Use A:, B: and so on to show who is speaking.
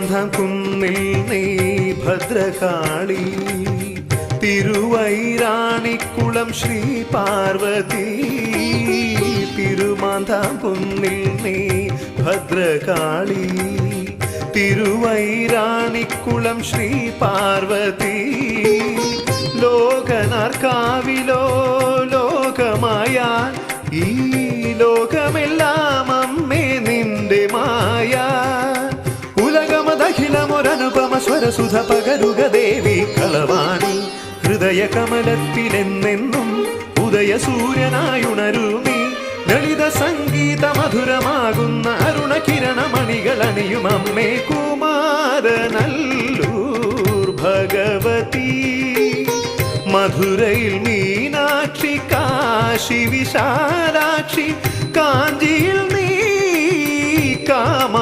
A: തിരുമാന്ധാം കുന്നിൽ നീ ഭദ്രകാളി തിരുവൈരാണിക്കുളം ശ്രീ പാർവതി തിരുമാന്ധാം കുന്നിൽ നീ ഭദ്രകാളി തിരുവൈരാണിക്കുളം ശ്രീ പാർവതി ലോകനാർക്കാവിലോ ലോകമായ ഈ ഉലകമതഖിലമൊരനുപമ സ്വരസുധ പകരുക ദേവി കളവാണി ഹൃദയ കമലത്തിലെന്നെന്നും ഉദയ സൂര്യനായുണരുമി. ലളിത സംഗീത മധുരമാകുന്ന അരുണ കിരണമണികൾ അണിയും അമ്മേ കുമാരനല്ലൂർ ഭഗവതി. മധുരയിൽ മീനാക്ഷി കാശി വിശാലാക്ഷി കാഞ്ചിയിൽ നീ കാമാ